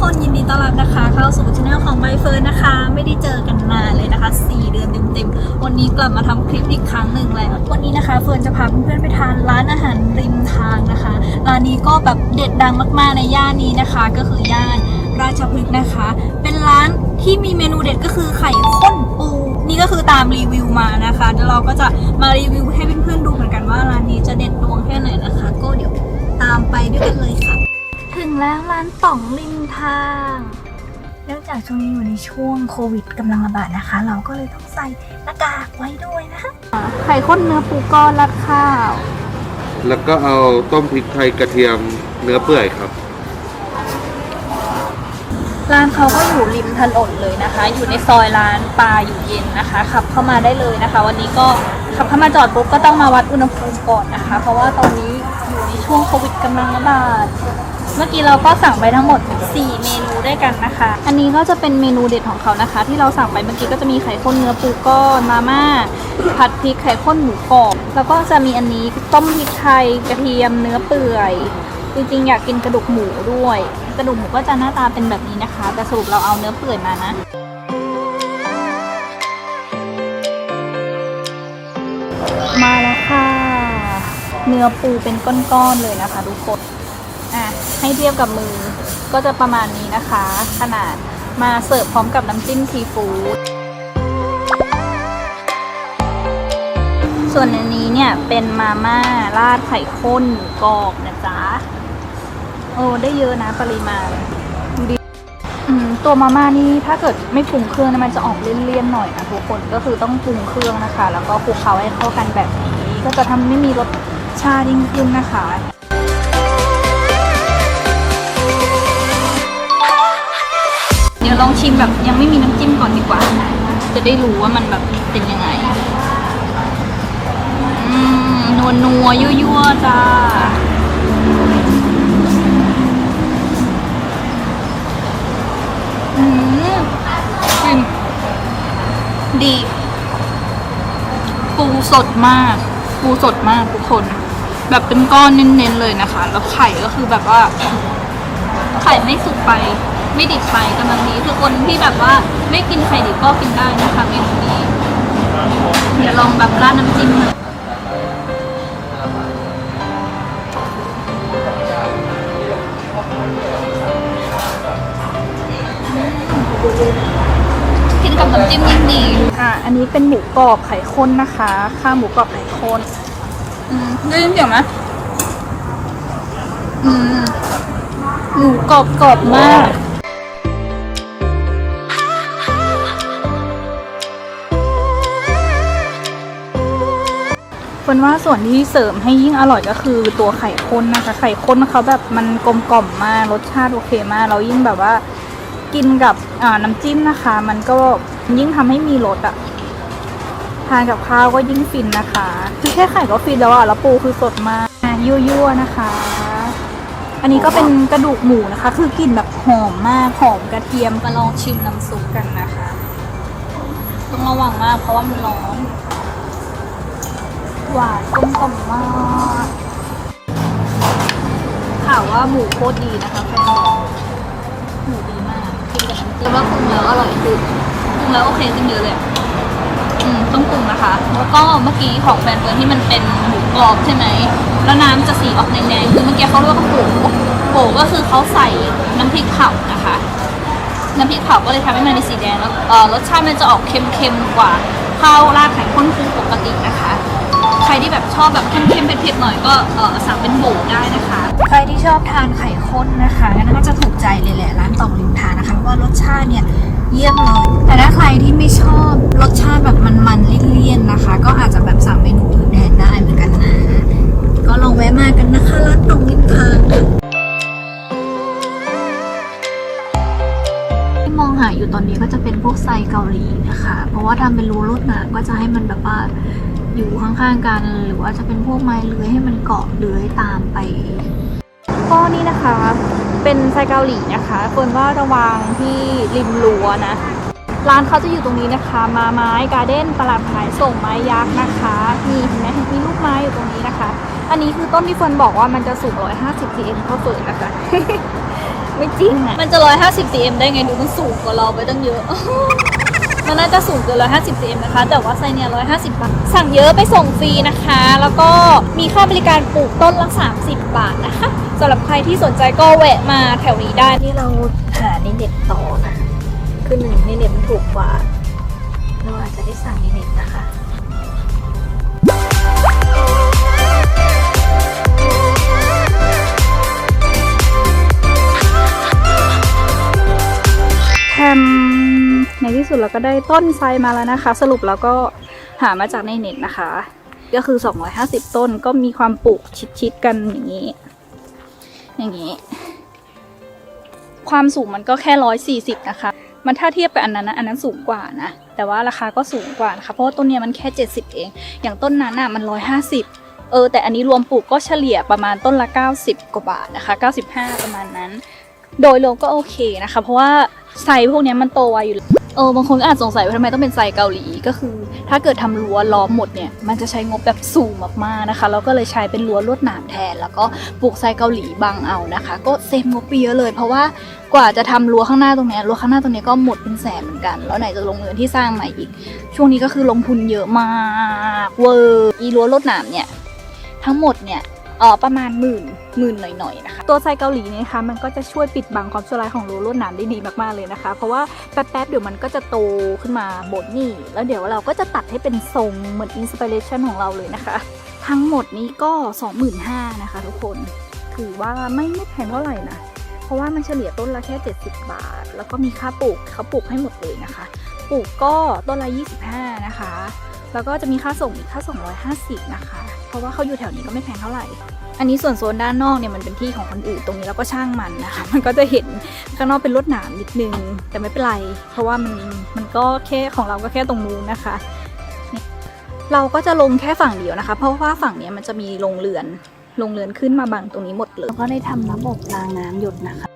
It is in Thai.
คนยินดีต้อนรับนะคะ เข้าสู่ช anel ของใบเฟิร์นนะคะ ไม่ได้เจอกันนานเลยนะคะ 4 เดือนเต็มๆ วันนี้กลับมาทำคลิปอีกครั้งหนึ่งแล้ว วันนี้นะคะเฟิร์นจะพาเพื่อนๆไปทานร้านอาหารริมทางนะคะ ร้านนี้ก็แบบเด็ดดังมากๆในย่านนี้นะคะ ก็คือย่านราชพฤกษ์นะคะ เป็นร้านที่มีเมนูเด็ดก็คือไข่ข้นปู นี่ก็คือตามรีวิวมานะคะเดี๋ยวเราก็จะมารีวิวให้เพื่อนๆดูเหมือนกันว่าร้านนี้จะเด็ดดวงแค่ไหนนะคะ ก็เดี๋ยวตามไปด้วยกันเลยค่ะ แล้วร้านป่องริมทาง เนื่องจากช่วงนี้อยู่ในช่วงโควิดกำลังระบาดนะคะ เราก็เลยต้องใส่หน้ากากไว้ด้วยนะคะไข่ข้นเนื้อปูก้อนรัดข้าว แล้วก็เอาต้มพริกไทยกระเทียมเนื้อเปื่อยครับ ร้านเขาก็อยู่ริมถนนเลยนะคะ อยู่ในซอยร้านปลาอยู่เย็นนะคะขับเข้ามาได้เลยนะคะ วันนี้ก็ขับเข้ามาจอดปุ๊บก็ต้องมาวัดอุณหภูมิก่อนนะคะ เพราะว่าตอนนี้อยู่ในช่วงโควิดกำลังระบาด เมื่อกี้เราก็สั่งไปทั้งหมด 4 เมนูด้วยกันนะคะ อันนี้ก็จะเป็นเมนูเด็ดของเขานะคะ ที่เราสั่งไปเมื่อกี้ก็จะมีไข่ข้นเนื้อปูก้อนมาม่าผัดพริกไข่ข้นหมูกรอบแล้วก็จะมีอันนี้ต้มพริกไทยกระเทียมเนื้อเปื่อยจริงๆอยากกินกระดูกหมูด้วย กระดูกหมูก็จะหน้าตาเป็นแบบนี้นะคะ แต่สรุปเราเอาเนื้อเปื่อยมานะมาแล้วค่ะ เนื้อปูเป็นก้อนๆเลยนะคะทุกคน ให้เทียบกับมือ ก็จะประมาณนี้นะคะ ขนาดมาเสิร์ฟพร้อมกับน้ำจิ้มซีฟู้ดส่วนอันนี้เนี่ยเป็นมาม่าราดไข่ข้นกรอบนะจ๊ะโอ้ได้เยอะนะปริมาณดูดิอืมตัวมาม่านี่ถ้าเกิดไม่ปรุงเครื่องนยมันจะออกเลี่ยนๆหน่อยนะทุกคนก็คือต้องปรุงเครื่องนะคะ แล้วก็คลุกเคล้าให้เข้ากันแบบนี้ ก็จะทำให้มีรสชาติยิ่งขึ้นนะคะ ลองชิมแบบยังไม่มีน้ำจิ้มก่อนดีกว่า จะได้รู้ว่ามันแบบเป็นยังไงอืมนัวนัวยั่วจ้าอืมกลิ่นดี ปูสดมาก ปูสดมากทุกคน แบบเป็นก้อนเน้นๆเลยนะคะ แล้วไข่ก็คือแบบว่า ไข่ไม่สุกไป ไม่ดิบไปกำลังดีคือคนที่แบบว่าไม่กินไข่ดิบก็กินได้นะคะเมนูนี้ เดี๋ยวลองแบบราดน้ำจิ้มหน่อยกินกับน้ำจิ้มยิ่งดีอะอันนี้เป็นหมูกรอบไข่ข้นนะคะ ข้าวหมูกรอบไข่ข้นอืมได้ยินเสียงไหมอืมหมูกรอบกรอบมาก เป็นว่าส่วนที่เสริมให้ยิ่งอร่อยก็คือตัวไข่ข้นนะคะ ไข่ข้นเขาแบบมันกลมกล่อมมากรสชาติโอเคมากเรายิ่งแบบว่ากินกับน้ำจิ้มนะคะ มันก็ยิ่งทำให้มีรสอะทานกับข้าวก็ยิ่งฟินนะคะคือแค่ไข่ก็ฟินแล้วอะแล้วปูคือสดมากอะยั่วๆนะคะ อันนี้ก็เป็นกระดูกหมูนะคะ คือกลิ่นแบบหอมมากหอมกระเทียมมาลองชิมน้ำซุปกันนะคะ ต้องระวังมากเพราะว่ามันร้อน หวานกลมกล่อมมากข่าวว่าหมูโคตรดีนะคะแฟนบอกหมูดีมากกินกับน้ำจิ้มว่าปรุงแล้วอร่อยขึ้นปรุงแล้วโอเคขึ้นเยอะเลยอืมต้องปรุงนะคะ แล้วก็เมื่อกี้ของแฟนเฟิร์นที่มันเป็นหมูกรอบใช่ไหมแล้วน้ำจะสีออกแดงๆคือเมื่อกี้เขาเรียกว่าโผโผก็คือเขาใส่น้ำพริกเผานะคะน้ำพริกเผาก็เลยทำให้มันเป็นสีแดงแล้วเอ่อรสชาติมันจะออกเค็มๆกว่า ข้าวราดไข่ข้นปูปกตินะคะ ใครที่แบบชอบแบบเค็มๆเผ็ดๆหน่อยก็เออสั่งเป็นโบได้นะคะ ใครที่ชอบทานไข่ข้นนะคะนั่นก็จะถูกใจเลยแหละร้านตองริมทานนะคะเพราะว่ารสชาติเนี่ยเยี่ยมเลย แต่ถ้าใครที่ไม่ชอบรสชาติแบบมัน ว่าทำเป็นรูรถนะก็จะให้มันแบบว่าอยู่ข้างๆกัน หรือว่าจะเป็นพวกไม้เลื้อยให้มันเกาะเลื้อยตามไป ก็นี่นะคะ เป็นไซเกาหลีนะคะเฟิร์นว่าระวังที่ริมรั้วนะ ร้านเขาจะอยู่ตรงนี้นะคะ มาไม้การ์เด้นตลาดขายส่งไม้ยักษ์นะคะมีเห็นไหมมีลูกไม้อยู่ตรงนี้นะคะ อันนี้คือต้นที่เฟิร์นบอกว่ามันจะสูง 150 cm เท่าเฟิร์นนะคะไม่จริงอะ มันจะ 150 cm ได้ไง ดูมันสูงกว่าเราไปตั้งเยอะ มันน่าจะสูงเกิน 150 cm นะคะ แต่ว่าไซส์เนี่ย150 บาท สั่งเยอะไปส่งฟรีนะคะ แล้วก็มีค่าบริการปลูกต้นละ 30 บาทนะคะสำหรับใครที่สนใจก็แวะมาแถวนี้ได้ที่เราหาในเน็ตต่อนะคือหนึ่งในเน็ตมันถูกกว่าเราอาจจะได้สั่งในเน็ตนะคะแทม ในที่สุดเราก็ได้ต้นไทรมาแล้วนะคะ สรุปแล้วก็หามาจากในเน็ตนะคะ ก็คือ 250 ต้นก็มีความปลูกชิดๆกันอย่างนี้ อย่างนี้ ความสูงมันก็แค่ 140 นะคะ มันถ้าเทียบกับอันนั้นนะอันนั้นสูงกว่านะ แต่ว่าราคาก็สูงกว่านะคะ เพราะว่าต้นเนี้ยมันแค่ 70 เอง อย่างต้นนั้นน่ะมัน 150เออแต่อันนี้รวมปลูกก็เฉลี่ยประมาณต้นละ 90 กว่าบาทนะคะ 95 ประมาณนั้น โดยรวมก็โอเคนะคะ เพราะว่าไซพวกนี้มันโตไวอยู่แล้ว เออบางคนก็อาจสงสัยว่าทำไมต้องเป็นไซส์เกาหลีก็คือ ถ้าเกิดทำรั้วล้อมหมดเนี่ยมันจะใช้งบแบบสูงมากๆนะคะแล้วก็เลยใช้เป็นรั้วลวดหนามแทน แล้วก็ปลูกไซส์เกาหลีบังเอานะคะ ก็เซฟงบไปเยอะเลย เพราะว่ากว่าจะทำรั้วข้างหน้าตรงเนี้ยรั้วข้างหน้าตรงเนี้ยก็หมดเป็นแสนเหมือนกัน แล้วไหนจะลงเงินที่สร้างใหม่อีก ช่วงนี้ก็คือลงทุนเยอะมากเวอร์อีรั้วลวดหนามเนี่ยทั้งหมดเนี่ย เออประมาณหมื่นหมื่นหน่อยๆนะคะ ตัวไซเกาหลีเนี่ยนะคะมันก็จะช่วยปิดบังความชั่วร้ายของรูลวดหนามได้ดีมากๆเลยนะคะ เพราะว่าแป๊บๆเดี๋ยวมันก็จะโตขึ้นมาบนนี่ แล้วเดี๋ยวเราก็จะตัดให้เป็นทรงเหมือนอินสปิเรชันของเราเลยนะคะ ทั้งหมดนี้ก็ 25,000นะคะทุกคนถือว่าไม่ไม่แพงเท่าไหร่นะเพราะว่ามันเฉลี่ยต้นละแค่ 70 บาท แล้วก็มีค่าปลูกเขาปลูกให้หมดเลยนะคะ ปลูกก็ต้นละ 25 นะคะ แล้วก็จะมีค่าส่งอีกค่า250 นะคะ เพราะว่าเขาอยู่แถวนี้ก็ไม่แพงเท่าไหร่ อันนี้ส่วนโซนด้านนอกเนี่ยมันเป็นที่ของคนอื่นตรงนี้เราก็ช่างมันนะคะ มันก็จะเห็นข้างนอกเป็นรถหนามนิดนึง แต่ไม่เป็นไร เพราะว่ามันมันก็แค่ของเราก็แค่ตรงนู้นนะคะ เราก็จะลงแค่ฝั่งเดียวนะคะ เพราะว่าฝั่งนี้มันจะมีโรงเรือน โรงเรือนขึ้นมาบังตรงนี้หมดเลย แล้วก็ได้ทำระบบรางน้ำหยดนะคะ